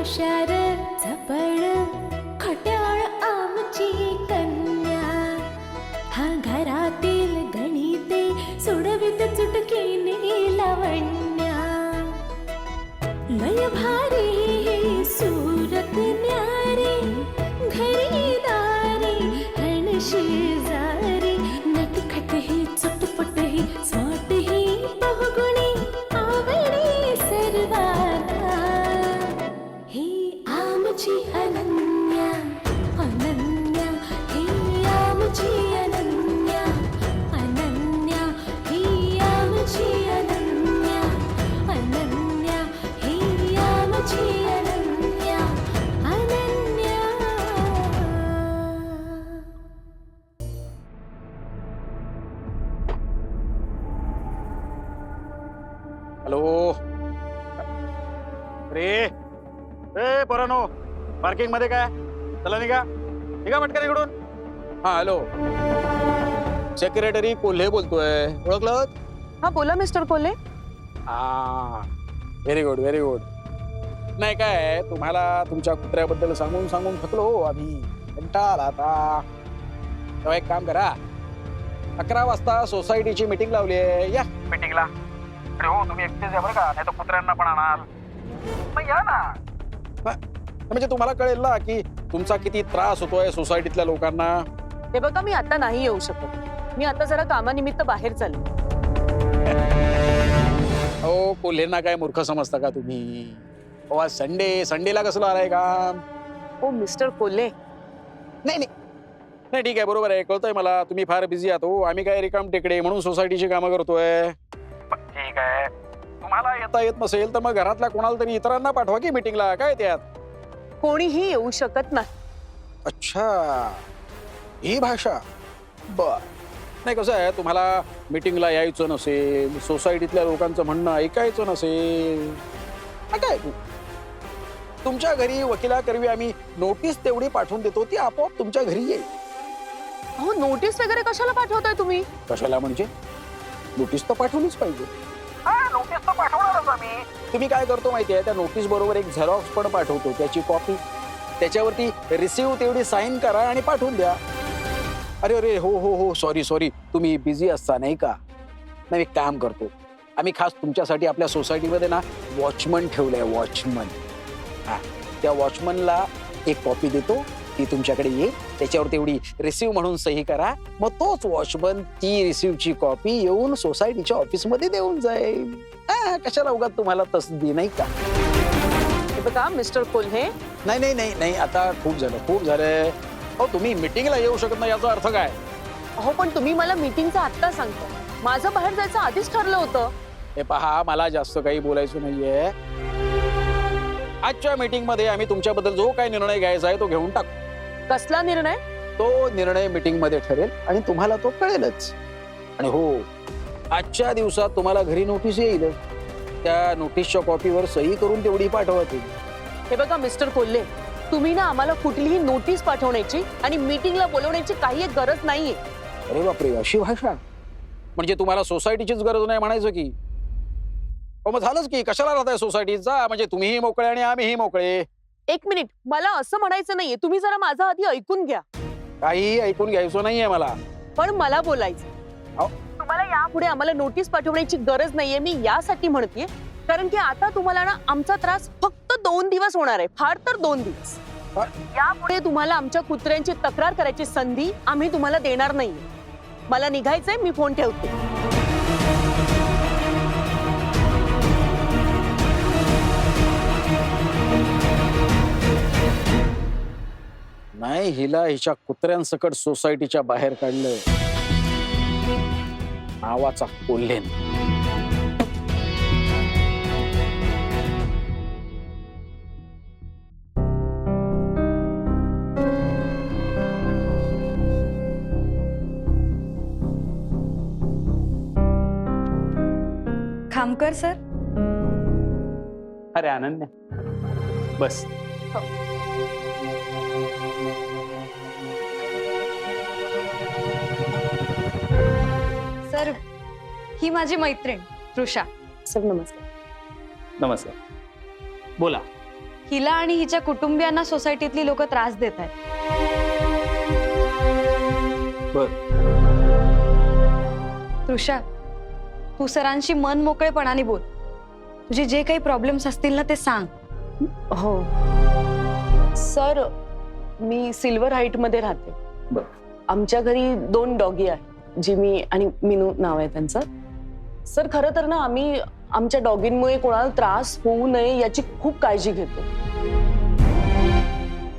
हुशार पार्किंगमध्ये काय? चला निघा. निघा पटकन इकडून. हा हॅलो. सेक्रेटरी कोल्हे बोलतोय. ओळखलं? हा बोला मिस्टर कोल्हे. हा व्हेरी गुड व्हेरी गुड नाही काय तुम्हाला तुमच्या कुत्र्याबद्दल सांगून सांगून थकलो हो आम्ही. कंटाळा आता. तेव्हा एक काम करा. अकरा वाजता सोसायटीची मीटिंग लावली आहे. या. मीटिंगला अरे हो तुम्ही एकटेच या बरं का? नाही तर कुत्र्यांना पण आणाल मग या ना. म्हणजे तुम्हाला कळेल ना की तुमचा किती त्रास होतोय सोसायटीतल्या लोकांना. हे बघा मी आता नाही येऊ शकत. मी आता जरा कामानिमित्त बाहेर चालले. अहो कोल्हेंना काय मूर्ख समजता का तुम्ही? अहो आज संडे संडेला कसलं आलाय काम? ओ मिस्टर कोल्हे. नाही नाही. नाही ठीक आहे बरोबर आहे. कळतंय मला तुम्ही फार बिझी आहात. हो आम्ही काय रिकाम टेकडे म्हणून सोसायटीची कामं करतोय. ठीक आहे. तुम्हाला येता येत नसेल तर मग घरातल्या कोणाला तरी इतरांना पाठवा की मीटिंगला काय त्यात? कोणीही येऊ शकत नाही. अच्छा. ही भाषा? बर. नाही कसं आहे तुम्हाला मीटिंगला यायचं नसेल सोसायटीतल्या लोकांचं म्हणणं ऐकायचं नसेल. मग काय तुमच्या घरी वकिलाकरवी आम्ही नोटीस तेवढी पाठवून देतो ती आपोआप तुमच्या घरी येईल. अहो नोटीस वगैरे कशाला पाठवताय तुम्ही? कशाला म्हणजे? नोटीस तर पाठवलीच पाहिजे. नोटीस तर पाठवणारच आम्ही तुम्ही काय करतो माहितीये त्या नोटीस बरोबर एक झेरॉक्स पण पाठवतो त्याची कॉपी त्याच्यावरती रिसिव्ह तेवढी साईन करा आणि पाठवून द्या. अरे अरे हो हो हो सॉरी सॉरी तुम्ही बिझी असता नाही का? नाही एक काम करतो. आम्ही खास तुमच्यासाठी आपल्या सोसायटीमध्ये ना वॉचमन ठेवलं आहे वॉचमन हा त्या वॉचमनला एक कॉपी देतो. ती तुमच्याकडे येईल. त्याच्यावर तेवढी रिसिव्ह म्हणून सही करा. मग तोच वॉचमन ती रिसिव्हची कॉपी येऊन सोसायटीच्या ऑफिसमध्ये देऊन जाईल. हा, कशाला उगाच तुम्हाला तसदी नाही का? हे बघा मिस्टर कोल्हे. नाही नाही नाही नाही आता खूप झालं खूप झालंय हो तुम्ही मिटिंगला येऊ शकत नाही याचा अर्थ काय? अहो पण तुम्ही मला मीटिंगचं आत्ता सांगता. माझं बाहेर जायचं आधीच ठरलं होतं. हे पहा मला जास्त काही बोलायचं नाहीये. आजच्या मीटिंगमध्ये आम्ही तुमच्याबद्दल जो काही निर्णय घ्यायचा आहे तो घेऊन टाकू. कसला निर्णय? तो निर्णय मीटिंगमध्ये ठरेल आणि तुम्हाला तो कळेलच. आणि हो आजच्या दिवसात तुम्हाला घरी नोटीस येईल. त्या नोटीसच्या कॉपीवर सही करून तेवढी पाठवा तुम्ही हे बघा मिस्टर कोल्हे तुम्ही ना आम्हाला कुठलीही नोटीस पाठवण्याची आणि मीटिंगला बोलवण्याची काही एक गरज नाहीये. अरे बापरे अशी भाषा? म्हणजे तुम्हाला सोसायटीचीच गरज नाही म्हणायचं की? हो मग झालंच की कशाला राहताय सोसायटीत जा म्हणजे तुम्हीही मोकळे आणि आम्हीही मोकळे. एक मिनिट मला असं म्हणायचं नाहीये. तुम्ही जरा माझं आधी ऐकून घ्या. काहीही ऐकून घ्यायचं नाहीये मला. पण मला बोलायचं अहो. तुम्हाला यापुढे आम्हाला नोटीस पाठवण्याची गरज नाहीये. मी यासाठी म्हणतेय कारण की आता तुम्हाला ना आमचा त्रास फक्त दोन दिवस होणार आहे. फार तर दोन दिवस? यापुढे तुम्हाला आमच्या कुत्र्यांची तक्रार करायची संधी आम्ही तुम्हाला देणार नाही मला निघायचंय मी फोन ठेवते. नाही हिला हिच्या कुत्र्यांसकट सोसायटीच्या बाहेर काढलंय. नावाचा कोल्हेन. खामकर सर. अरे अनन्या बस. सर ही माझी मैत्रीण तृषा. सर नमस्कार. नमस्कार. बोला. हिला आणि हिच्या कुटुंबियांना सोसायटीतली लोक त्रास देत आहेत. बर. तृषा तू सरांशी मन मोकळेपणाने बोल. तुझे जे काही प्रॉब्लेम्स असतील ना ते सांग. हो. सर मी सिल्वर हाईटमध्ये राहते. आमच्या घरी दोन डॉगी आहेत जिमी आणि मिनू नाव आहे त्यांचं. सर खरं तर ना आम्ही आमच्या डॉगींमुळे कोणाला त्रास होऊ नये याची खूप काळजी घेतो.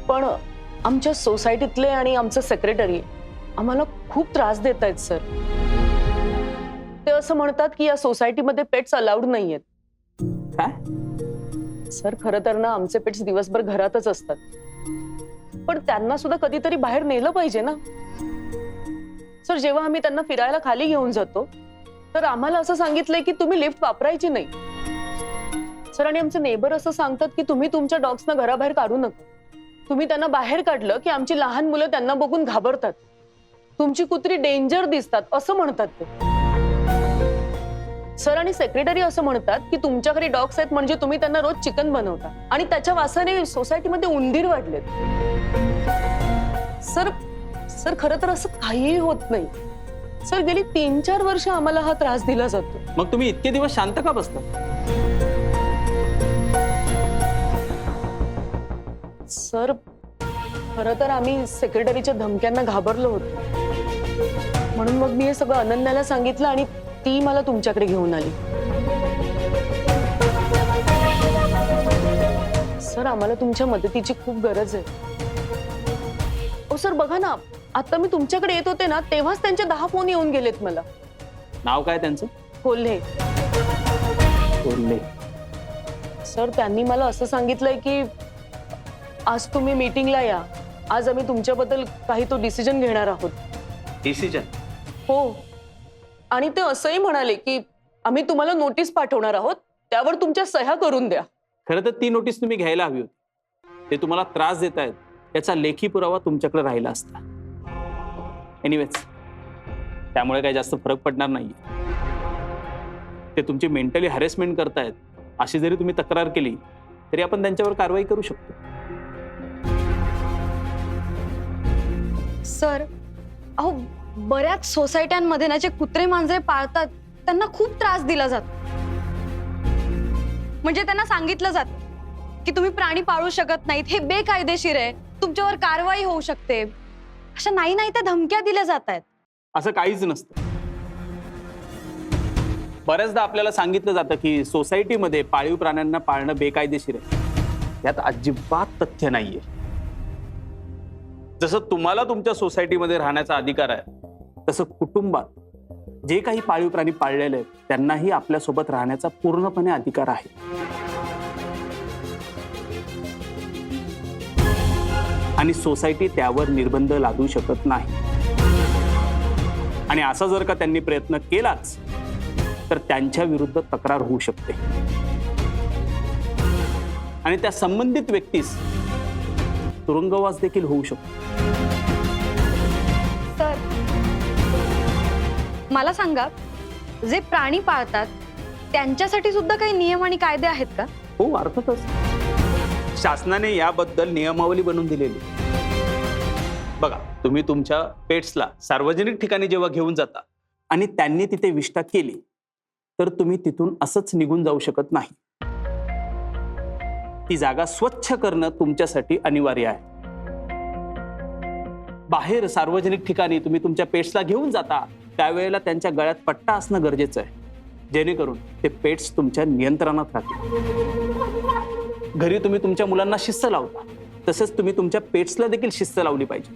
पण आमच्या सोसायटीतले आणि आमचं सेक्रेटरी आम्हाला खूप त्रास देत आहेत सर. ते असं म्हणतात की या सोसायटीमध्ये पेट्स अलाउड नाहीयेत. सर खरं तर ना आमचे पेट्स दिवसभर घरातच असतात. पण त्यांना सुद्धा कधीतरी बाहेर नेलं पाहिजे ना. सर जेव्हा आम्ही त्यांना फिरायला खाली घेऊन जातो तर आम्हाला असं सांगितलंय की तुम्ही लिफ्ट वापरायची नाही. सर आणि आमचे नेबर असं सांगतात की तुम्ही तुमच्या डॉग्सना घराबाहेर काढू नका. तुम्ही त्यांना बाहेर काढलं की आमची लहान मुलं त्यांना बघून घाबरतात. तुमची कुत्री डेंजर दिसतात असं म्हणतात ते. सर आणि सेक्रेटरी असं म्हणतात की तुमच्या घरी डॉग्स आहेत म्हणजे तुम्ही त्यांना रोज चिकन बनवता. आणि त्याच्या वासाने सोसायटीमध्ये उंदीर वाढलेत. सर सर खरं तर असं काहीही होत नाही. सर गेली तीन चार वर्ष आम्हाला हा त्रास दिला जातो. मग तुम्ही इतके दिवस शांत का बसता? सर खरं तर आम्ही सेक्रेटरीच्या धमक्यांना घाबरलो होतो. म्हणून मग मी हे सगळं अनन्याला सांगितलं आणि ती मला तुमच्याकडे घेऊन आली. सर आम्हाला तुमच्या मदतीची खूप गरज आहे. ओ सर बघा ना आता मी तुमच्याकडे येत होते ना तेव्हाच त्यांचे दहा फोन येऊन गेलेत मला. नाव काय त्यांचं? कोल्हे. कोल्हे. सर त्यांनी मला असं सांगितलंय की आज तुम्ही मीटिंगला या. आज आम्ही तुमच्याबद्दल काही तो डिसिजन घेणार आहोत. डिसिजन हो. आणि ते असंही म्हणाले की आम्ही तुम्हाला नोटीस पाठवणार आहोत त्यावर तुमच्या सह्या करून द्या. खरं तर ती नोटीस तुम्ही घ्यायला हवी होती. ते तुम्हाला त्रास देत आहेत. याचा लेखी पुरावा तुमच्याकडे राहिला असता. एनिवेज त्यामुळे काही जास्त फरक पडणार नाही ते तुमची मेंटली हॅरेसमेंट करतायत अशी जरी तुम्ही तक्रार केली तरी आपण त्यांच्यावर कारवाई करू शकतो. सर अहो बऱ्याच सोसायट्यांमध्ये ना जे कुत्रे मांजरे पाळतात त्यांना खूप त्रास दिला जातो. म्हणजे त्यांना सांगितलं जात की तुम्ही प्राणी पाळू शकत नाहीत हे बेकायदेशीर आहे तुमच्यावर कारवाई होऊ शकते. अशा नाही नाही त्या धमक्या दिल्या जात आहेत. असं काहीच नसतं. बऱ्याचदा आपल्याला सांगितलं जातं की सोसायटीमध्ये पाळीव प्राण्यांना पाळणं बेकायदेशीर आहे. यात अजिबात तथ्य नाहीये. जसं तुम्हाला तुमच्या सोसायटीमध्ये राहण्याचा अधिकार आहे तसं कुटुंबात जे काही पाळीव प्राणी पाळलेले आहेत त्यांनाही आपल्यासोबत राहण्याचा पूर्णपणे अधिकार आहे. आणि सोसायटी त्यावर निर्बंध लादू शकत नाही. आणि असा जर का त्यांनी प्रयत्न केलाच तर त्यांच्या विरुद्ध तक्रार होऊ शकते. आणि त्या संबंधित व्यक्तीस तुरुंगवास देखील होऊ शकतो. मला सांगा जे प्राणी पाळतात त्यांच्यासाठी सुद्धा काही नियम आणि कायदे आहेत का? हो अर्थातच. शासनाने याबद्दल नियमावली बनवून दिलेली. बघा तुम्ही तुमच्या पेट्सला सार्वजनिक ठिकाणी जेव्हा घेऊन जाता आणि त्यांनी तिथे विष्ठा केली तर तुम्ही तिथून असंच निघून जाऊ शकत नाही. ती जागा स्वच्छ करणं तुमच्यासाठी अनिवार्य आहे. बाहेर सार्वजनिक ठिकाणी तुम्ही तुमच्या पेट्सला घेऊन जाता त्यावेळेला त्यांच्या गळ्यात पट्टा असणं गरजेचं आहे. जेणेकरून ते पेट्स तुमच्या नियंत्रणात राहतील. घरी तुम्ही तुमच्या मुलांना शिस्त लावता तसंच तुम्ही तुमच्या पेट्सला देखील शिस्त लावली पाहिजे.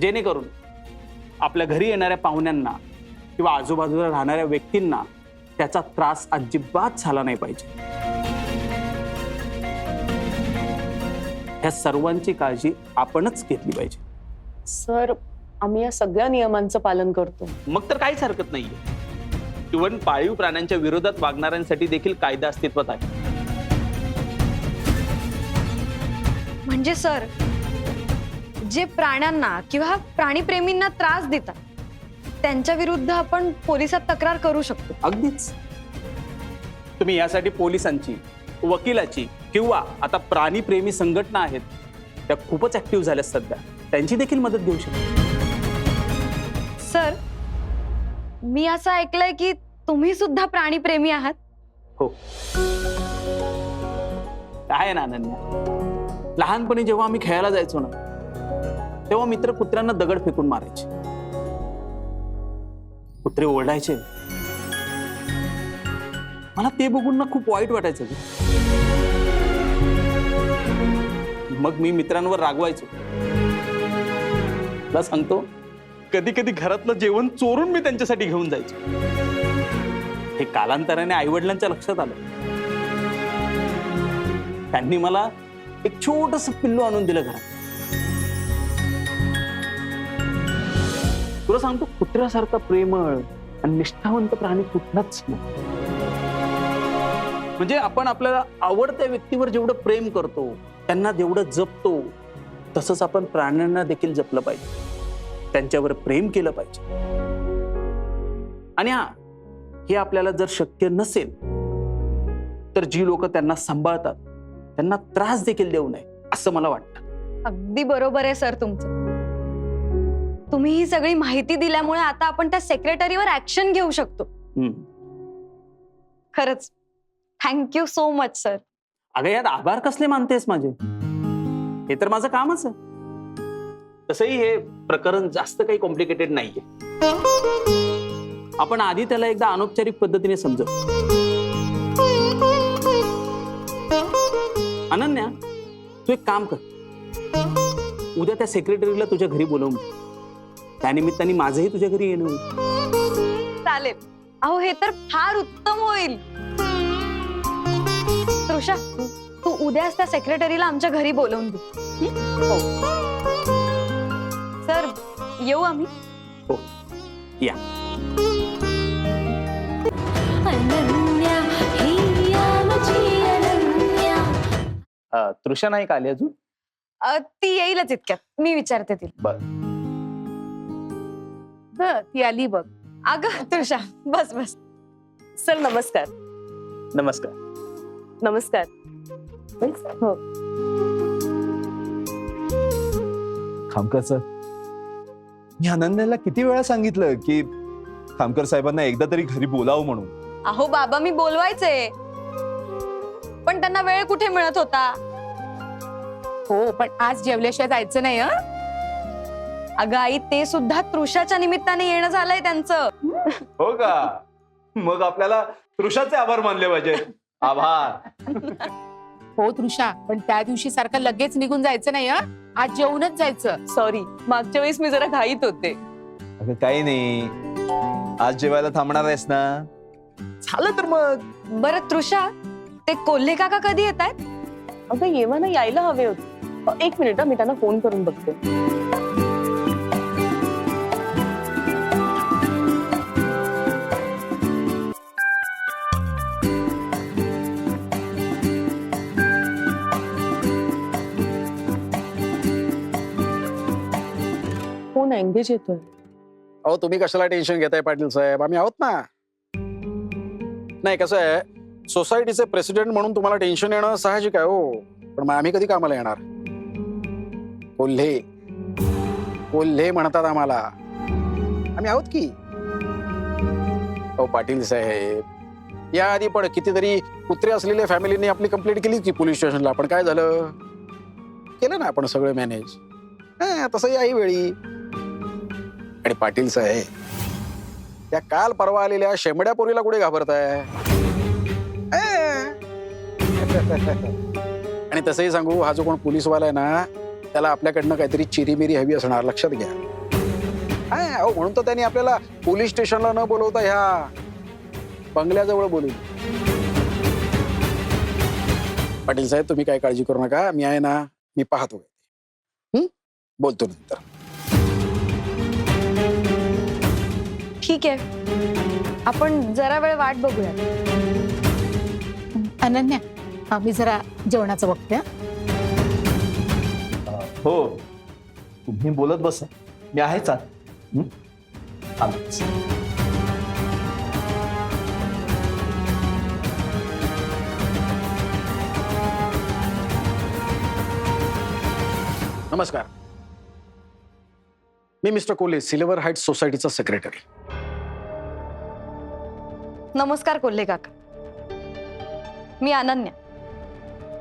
जेणेकरून आपल्या घरी येणाऱ्या पाहुण्यांना किंवा आजूबाजूला राहणाऱ्या व्यक्तींना त्याचा त्रास अजिबात झाला नाही पाहिजे. ह्या सर्वांची काळजी आपणच घेतली पाहिजे. सर आम्ही या सगळ्या नियमांचं पालन करतो. मग तर काहीच हरकत नाहीये. इव्हन पाळीव प्राण्यांच्या विरोधात वागणाऱ्यांसाठी देखील कायदा अस्तित्वात आहे. म्हणजे सर जे प्राण्यांना किंवा प्राणीप्रेमींना त्रास देतात त्यांच्या विरुद्ध आपण पोलिसात तक्रार करू शकतो. अगदीच. तुम्ही यासाठी पोलिसांची वकिलाची किंवा आता प्राणीप्रेमी संघटना आहेत त्या खूपच ऍक्टिव्ह झाल्या सध्या. त्यांची देखील मदत घेऊ शकतो. सर मी असं ऐकलंय की तुम्ही सुद्धा प्राणीप्रेमी आहात? हो. आहे ना अनन्या. लहानपणी जेव्हा आम्ही खेळायला जायचो ना तेव्हा मित्र कुत्र्यांना दगड फेकून मारायचे. कुत्रे ओरडायचे. मला ते बघून ना खूप वाईट वाटायचं. मग मी मित्रांवर रागवायचो. तुला सांगतो कधी कधी घरातलं जेवण चोरून मी त्यांच्यासाठी घेऊन जायचो. हे कालांतराने आईवडिलांच्या लक्षात आलं. त्यांनी मला एक छोटस पिल्लू आणून दिलं घरात. तुला सांगतो कुत्र्यासारखा प्रेमळ आणि निष्ठावंत प्राणी कुठलाच नाही. म्हणजे आपण आपल्याला आवडत्या व्यक्तीवर जेवढं प्रेम करतो त्यांना जेवढं जपतो तसंच आपण प्राण्यांना देखील जपलं पाहिजे. त्यांच्यावर प्रेम केलं पाहिजे. आणि हा हे आपल्याला जर शक्य नसेल तर जी लोक त्यांना सांभाळतात त्यांना त्रास देखील देऊ नये असं मला वाटतं. अगदी बरोबर आहे सर तुमचं. तुम्ही ही सगळी माहिती दिल्यामुळे आता आपण त्या सेक्रेटरीवर ऍक्शन घेऊ शकतो. हम्म. खरंच. थँक्यू सो मच सर अगं यात आभार कसले मानतेस माझे? हे तर माझं कामच आहे. तसंही हे प्रकरण जास्त काही कॉम्प्लिकेटेड नाहीये. आपण आधी त्याला एकदा अनौपचारिक पद्धतीने समजव. अनन्या तू एक काम कर. उद्या त्या सेक्रेटरीला तुझ्या घरी बोलवून. त्यानिमित्ताने माझंही तुझ्या घरी येणं होईल. चालेल. अहो हे तर फार उत्तम होईल. तृषा तू उद्याच त्या सेक्रेटरीला आमच्या घरी बोलवून दे. हं? सर येऊ आम्ही? या. अनन्या अं, तृषा नाही का आली अजून? अ, ती येईलच इतक्यात. मी विचारते तिला. ग ती आली बघ. अगं तृषा बस बस. सर नमस्कार. नमस्कार. नमस्कार. हो. खामकर सर मी अनन्याला किती वेळा सांगितलं की खामकर साहेबांना एकदा तरी घरी बोलावं म्हणून? अहो बाबा मी बोलवायचे. पण त्यांना वेळ कुठे मिळत होता? हो पण आज जेवल्याशिवाय जायचं नाही हं? अगं आई ते सुद्धा तृषाच्या निमित्ताने येणं झालंय त्यांचं. हो का? मग आपल्याला तृषाचे आभार मानले पाहिजे. आभार. हो तृषा पण त्या दिवशी सारखं लगेच निघून जायचं नाही हं? आज जेवूनच जायचं. सॉरी मागच्या वेळेस मी जरा घाईत होते. अगं काही नाही. आज जेवायला थांबणार आहेस ना? झालं तर मग. बरं तृषा ते कोल्हे काका कधी येत आहेत अगं येवा ना यायला हवे होते. अ, एक मिनिट हं, मी त्यांना फोन करून बघते. फोन एंगेज येतोय. अहो तुम्ही कशाला टेन्शन घेताय पाटील साहेब? आम्ही आहोत ना. नाही कसं आहे सोसायटीचे प्रेसिडेंट म्हणून तुम्हाला टेन्शन येणं साहजिक आहे हो. पण मग आम्ही कधी कामाला येणार? कोल्हे. कोल्हे म्हणतात आम्हाला. आम्ही आहोत की? अहो पाटील साहेब या आधी पण कितीतरी कुत्रे असलेल्या फॅमिलीने आपली कंप्लेंट केली की पोलीस स्टेशनला पण काय झालं? केलं ना आपण सगळं मॅनेज हा तसं वेळी. आणि पाटील साहेब त्या काल परवा आलेल्या शेंबड्या पोरीला कुठे घाबरताय. आणि तसंही सांगू हा जो कोण पोलीसवाला आहे ना त्याला आपल्याकडनं काहीतरी चिरीमिरी हवी असणार. लक्षात घ्या. अहो म्हणून तर त्यांनी आपल्याला पोलीस स्टेशनला न बोलवता ह्या बंगल्याजवळ बोलवली. पाटील साहेब तुम्ही काय काळजी करू नका. मी आहे ना मी पाहतो? बोलतो नंतर. ठीक आहे. आपण जरा वेळ वाट बघूया. अनन्या आम्ही जरा जेवणाचं बघते हा. हो. तुम्ही बोलत बसा. मी आहे चाल. नमस्कार. मी मिस्टर कोले सिल्वर हाईट सोसायटीचा सेक्रेटरी नमस्कार कोल्हे काका. मी अनन्या.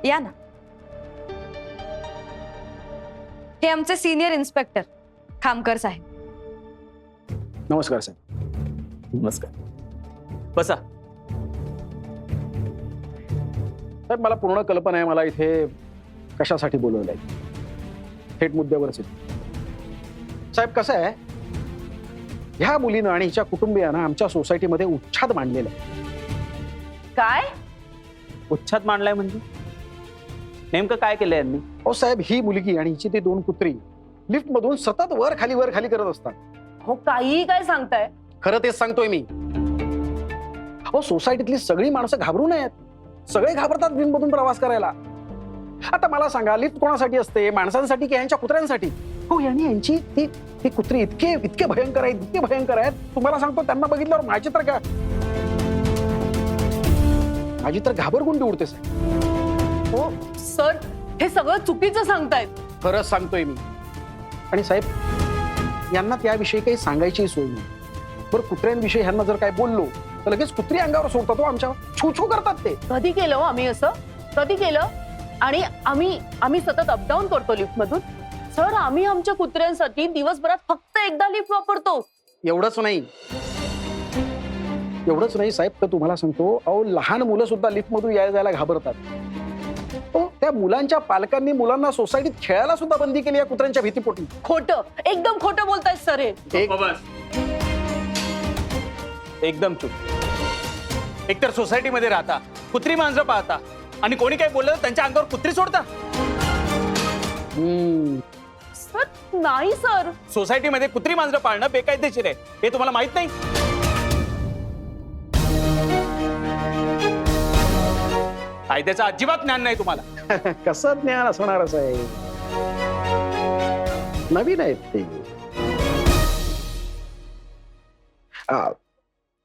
या ना. हे आमचे सिनियर इन्स्पेक्टर खामकर साहेब. नमस्कार साहेब. नमस्कार. बसा. साहेब मला पूर्ण कल्पना आहे मला इथे कशासाठी बोलवलं आहे थेट मुद्द्यावरच आहे साहेब कसं आहे? ह्या मुलीनं आणि हिच्या कुटुंबियानं आमच्या सोसायटीमध्ये उच्छाद मांडलेला आहे. काय? उच्छाद मांडलाय म्हणजे? नेमकं काय केलं यांनी? हो साहेब ही मुलगी आणि हिची ती दोन कुत्री लिफ्ट मधून सतत वर खाली वर खाली करत असतात. हो काहीही काय सांगताय? खरं तेच सांगतोय मी. हो सोसायटीतली सगळी माणसं घाबरू नयेत. सगळे घाबरतात लिफ्टमधून प्रवास करायला. आता मला सांगा लिफ्ट कोणासाठी असते? माणसांसाठी की यांच्या कुत्र्यांसाठी? हो यांनी यांची ती ती कुत्री इतके इतके भयंकर आहेत इतके भयंकर आहेत. तुम्हाला सांगतो त्यांना बघितल्यावर माझी तर का माझी तर घाबरगुंडी उडते साहेब. हो सर हे सगळं चुकीचं सांगतायत. खरंच सांगतोय मी. आणि साहेब यांना त्याविषयी काही सांगायची सोय नाही. बरं कुत्र्यांविषयी ह्यांना जर काय बोललो तर लगेच कुत्री अंगावर सोडतात तो आमच्या छू छू करतात ते. कधी केलं हो आम्ही असं? कधी केलं? आणि आम्ही आम्ही सतत अपडाऊन करतो लिफ्ट मधून. सर आम्ही आमच्या कुत्र्यांसाठी दिवसभरात फक्त एकदा लिफ्ट वापरतो. एवढंच नाही. एवढंच नाही साहेब तर तुम्हाला सांगतो अहो लहान मुलं सुद्धा लिफ्टमधून यायला जायला घाबरतात. हो त्या मुलांच्या पालकांनी मुलांना सोसायटीत खेळायला सुद्धा बंदी केली या कुत्र्यांच्या भीतीपोटी. खोटं एकदम खोटं बोलतायत सर हे. एक एकदम चूक. एकतर सोसायटीमध्ये राहता कुत्री मांजरं पाहता आणि कोणी काही बोललं तर त्यांच्या अंगावर कुत्री सोडता. हम्म, नाही सर. सोसायटीमध्ये कुत्री मांजरं पाळणं बेकायदेशीर आहे. हे तुम्हाला माहीत नाही? कायद्याचं अजिबात ज्ञान नाही तुम्हाला. कसं ज्ञान असणार साहेब नवीन आहेत ते. आ,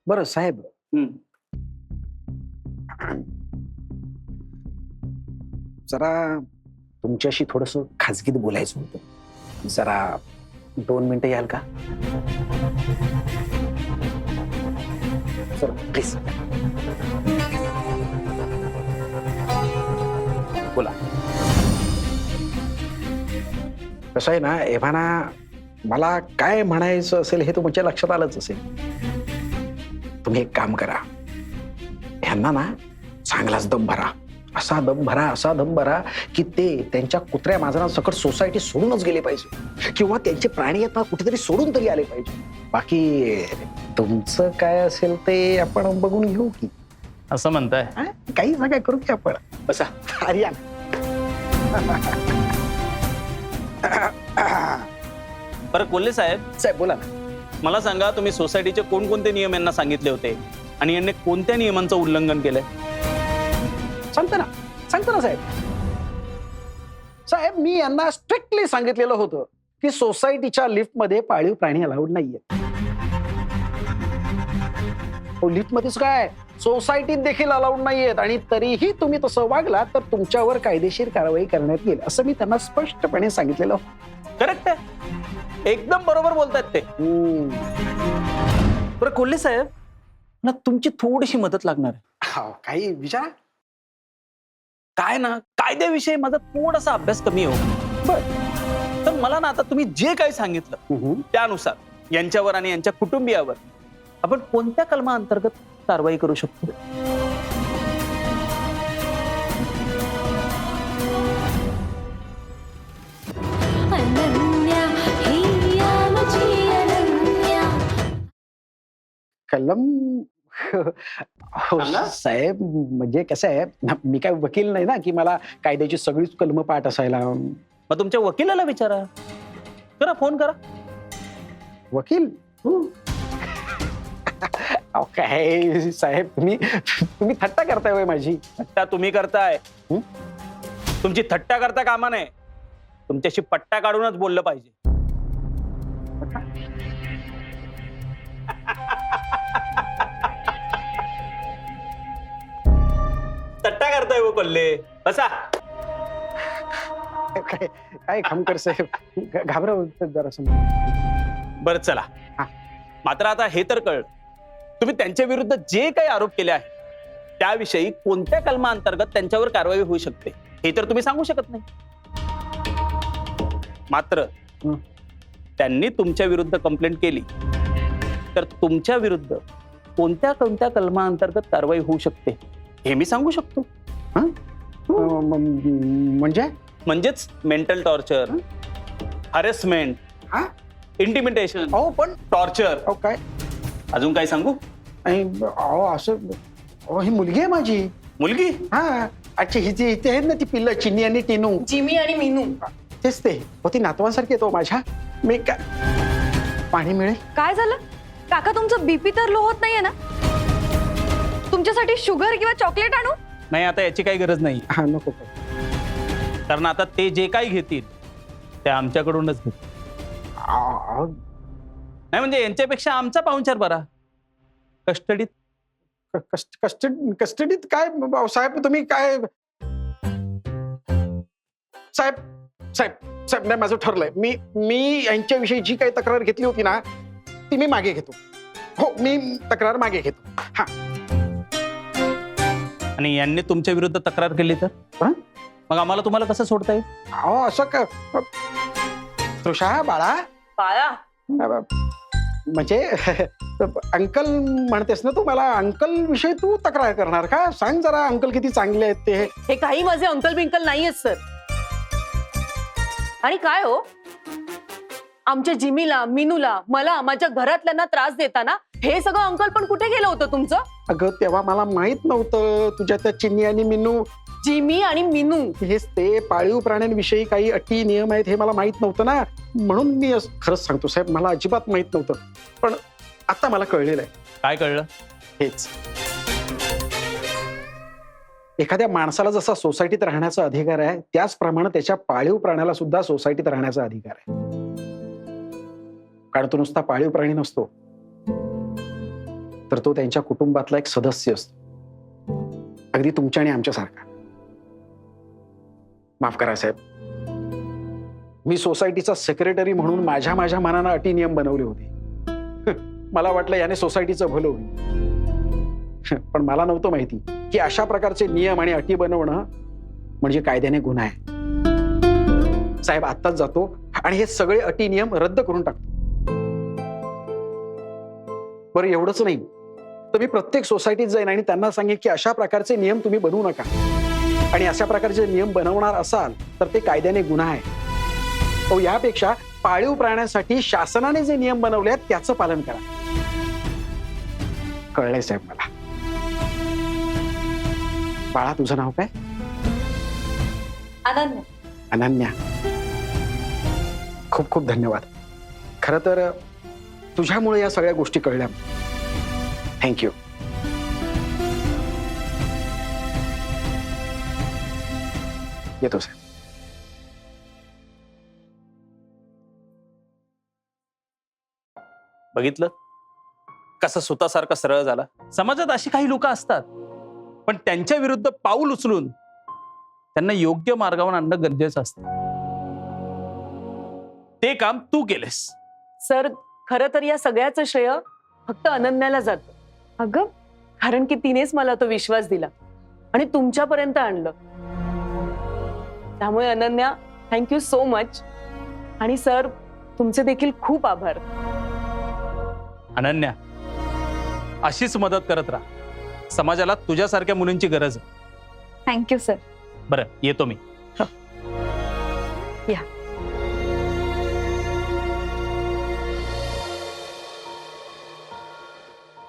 बरं साहेब. जरा तुमच्याशी थोडस खाजगीत बोलायचं होतं. जरा दोन मिनिटं याल का? सर प्लीज बोला. कसं आहे ना एव्हाना मला काय म्हणायचं असेल हे तुमच्या लक्षात आलंच असेल. तुम्ही एक काम करा. ह्यांना ना चांगलाच दम भरा. असा दम भरा असा दम भरा की ते त्यांच्या कुत्र्या मांजरांसकट सोसायटी सोडूनच गेले पाहिजे. किंवा त्यांचे प्राणी आता कुठेतरी सोडून तरी आले पाहिजे. बाकी तुमचं काय असेल ते आपण बघून घेऊ की. असं म्हणताय? काही जागा करू की आपण. बसा. अरे या बरं कोल्हे साहेब. साहेब बोला ना. मला सांगा तुम्ही सोसायटीचे कोणकोणते नियम यांना सांगितले होते? आणि यांनी कोणत्या नियमांचं उल्लंघन केलंय? सांगतो ना. सांगतो ना साहेब. साहेब मी यांना स्ट्रिक्टली सांगितलेलं होतं की सोसायटीच्या लिफ्टमध्ये पाळीव प्राणी अलाउड नाहीये लिफ्ट मध्येच काय? सोसायटीत देखील अलाउड नाहीयेत आणि तरीही तुम्ही तसं वागला तर तुमच्यावर कायदेशीर कारवाई करण्यात येईल असं मी त्यांना स्पष्टपणे सांगितलेलं होतं. करेक्ट आहे. एकदम बरोबर बोलतायत ते. हम्म. बरं कोल्हे साहेब ना तुमची थोडीशी मदत लागणार आहे. हा, काही विचारा. काय ना कायद्याविषयी माझा थोडासा अभ्यास कमी हो बर तर मला ना आता तुम्ही जे काही सांगितलं. त्यानुसार यांच्यावर आणि यांच्या कुटुंबियावर आपण कोणत्या कलमा अंतर्गत कारवाई करू शकतो कलम. साहेब म्हणजे कसं आहे मी काय वकील नाही ना की मला कायद्याची सगळीच कलम पाठ असायला. मग तुमच्या वकिलाला विचारा. करा फोन करा. वकील? अहो, काय साहेब तुम्ही तुम्ही थट्टा करताय होय माझी. थट्टा तुम्ही करताय. हं? तुमची थट्टा करता कामा नये. तुमच्याशी पट्टा काढूनच बोललं पाहिजे. करताय वो कोल्हे बसा. काय काय खामकर साहेब? घ- घाबरवत जरा बरं चला. हा. मात्र आता हे तर कळ तुम्ही त्यांच्या विरुद्ध जे काही आरोप केले आहे त्याविषयी कोणत्या कलमा अंतर्गत त्यांच्यावर कारवाई होऊ शकते हे तर तुम्ही सांगू शकत नाही. मात्र हं. त्यांनी तुमच्या विरुद्ध कंप्लेंट केली. तर तुमच्या विरुद्ध कोणत्या कोणत्या कलमा अंतर्गत कारवाई होऊ शकते हे मी सांगू शकतो. अं, म- म्हणजे? म्हणजेच मेंटल टॉर्चर हॅरेसमेंट हा? इंटिमिटेशन अहो पण? टॉर्चर अहो काय? अजून काय सांगू? आणि अहो असं अहो ही मुलगी आहे माझी. मुलगी? हा. अच्छा हिची इथे आहेत ना ती पिल्लं चिन्नी आणि टिनू. जिमी आणि मिनू. तेच ते. हो ती नातवांसारखी येतो माझ्या. मी काय पाणी मिळेल? काय झालं? काका तुमचं बीपी तर लो होत नाहीये ना? तुमच्यासाठी शुगर किंवा चॉकलेट आणू? नाही आता याची काही गरज नाही. हा नको कारण आता ते जे काही घेतील ते आमच्याकडूनच घेतील. नाही म्हणजे यांच्यापेक्षा आमचा पाहुणचार बरा. कस्टडीत. क- कस्ट कस्टडी कस्टडीत काय ब- साहेब तुम्ही काय? साहेब साहेब साहेब नाही माझं ठरलंय. मी मी यांच्याविषयी जी काही तक्रार घेतली होती ना ती मी मागे घेतो. हो मी तक्रार मागे घेतो. हा. आणि यांनी तुमच्या विरुद्ध तक्रार केली तर? हं? मग आम्हाला तुम्हाला कसं सोडता येईल? अहो असं का तुषा बाळा. बाळा. अ, म्हणजे अंकल म्हणतेस ना तू मला अंकल विषयी तू तक्रार करणार का? सांग जरा अंकल किती चांगले आहेत ते. हे काही माझे अंकल बिंकल नाहीयेत सर. आणि काय हो? आमच्या जिमीला मिनूला मला माझ्या घरातल्यांना त्रास देताना हे सगळं अंकल पण कुठे गेलं होतं तुमचं? अगं तेव्हा मला माहीत नव्हतं. तुझ्या त्या चिन्नी आणि मिनू. जिमी आणि मिनू. हेच ते पाळीव प्राण्यांविषयी काही अटी नियम आहेत हे मला माहीत नव्हतं ना. म्हणून मी असं खरंच सांगतो साहेब मला अजिबात माहीत नव्हतं. पण आता मला कळलेलं आहे. काय कळलं? हेच. एखाद्या माणसाला जसा सोसायटीत राहण्याचा अधिकार आहे त्याचप्रमाणे त्याच्या पाळीव प्राण्याला सुद्धा सोसायटीत राहण्याचा अधिकार आहे. कारण तो नुसता पाळीव प्राणी नसतो. तर तो त्यांच्या कुटुंबातला एक सदस्य असतो. अगदी तुमच्या आणि आमच्यासारखा. माफ करा साहेब. मी सोसायटीचा सेक्रेटरी म्हणून माझ्या माझ्या मनानं अटी नियम बनवले होते. मला वाटलं याने सोसायटीचं भलं होईल. पण मला नव्हतं माहिती की अशा प्रकारचे नियम आणि अटी बनवणं म्हणजे कायद्याने गुन्हा आहे. साहेब आत्ताच जातो आणि हे सगळे अटी नियम रद्द करून टाकतो. बरं एवढंच नाही. तर मी प्रत्येक सोसायटीत जाईन आणि त्यांना सांगेन की अशा प्रकारचे नियम तुम्ही बनवू नका. आणि अशा प्रकारचे नियम बनवणार असाल तर ते कायद्याने गुन्हा आहे. हो यापेक्षा पाळीव प्राण्यांसाठी शासनाने जे नियम बनवले आहेत त्याचं पालन करा. कळलंय साहेब मला. बाळा तुझं नाव काय? आनंद अनन्या. खूप खूप धन्यवाद. खर तर तुझ्यामुळे या सगळ्या गोष्टी कळल्या. थँक्यू येतो साहेब बघितलं? कसं स्वतःसारखा सरळ झाला. समाजात अशी काही लोक असतात पण त्यांच्या विरुद्ध पाऊल उचलून त्यांना योग्य मार्गावर आणणं गरजेचं असतं. ते काम तू केलेस सर खरं तर या सगळ्याचं श्रेय फक्त अनन्याला जातं. अगं कारण की तिनेच मला तो विश्वास दिला आणि तुमच्यापर्यंत आणलं. त्यामुळे Ananya thank you so much आणि सर तुमचे देखील खूप आभार. अनन्या अशीच मदत करत राहा. समाजाला तुझ्यासारख्या मुलींची गरज आहे. थँक्यू सर बरं येतो मी.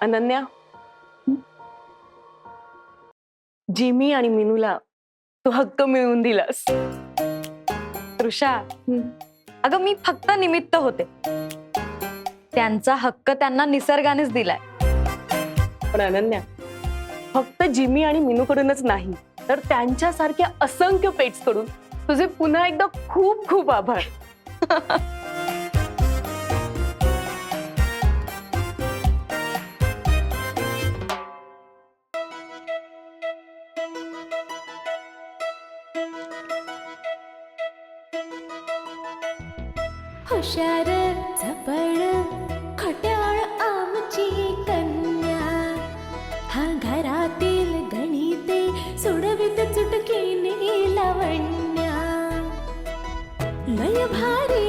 अनन्या जिमी आणि मिनूला तू हक्क मिळवून दिलास. तृषा अगं मी फक्त निमित्त होते. त्यांचा हक्क त्यांना निसर्गानेच दिलाय. पण अनन्या फक्त जिमी आणि मिनूकडूनच नाही तर त्यांच्यासारख्या असंख्य पेट्सकडून तुझे पुन्हा एकदा खूप खूप आभार. हरे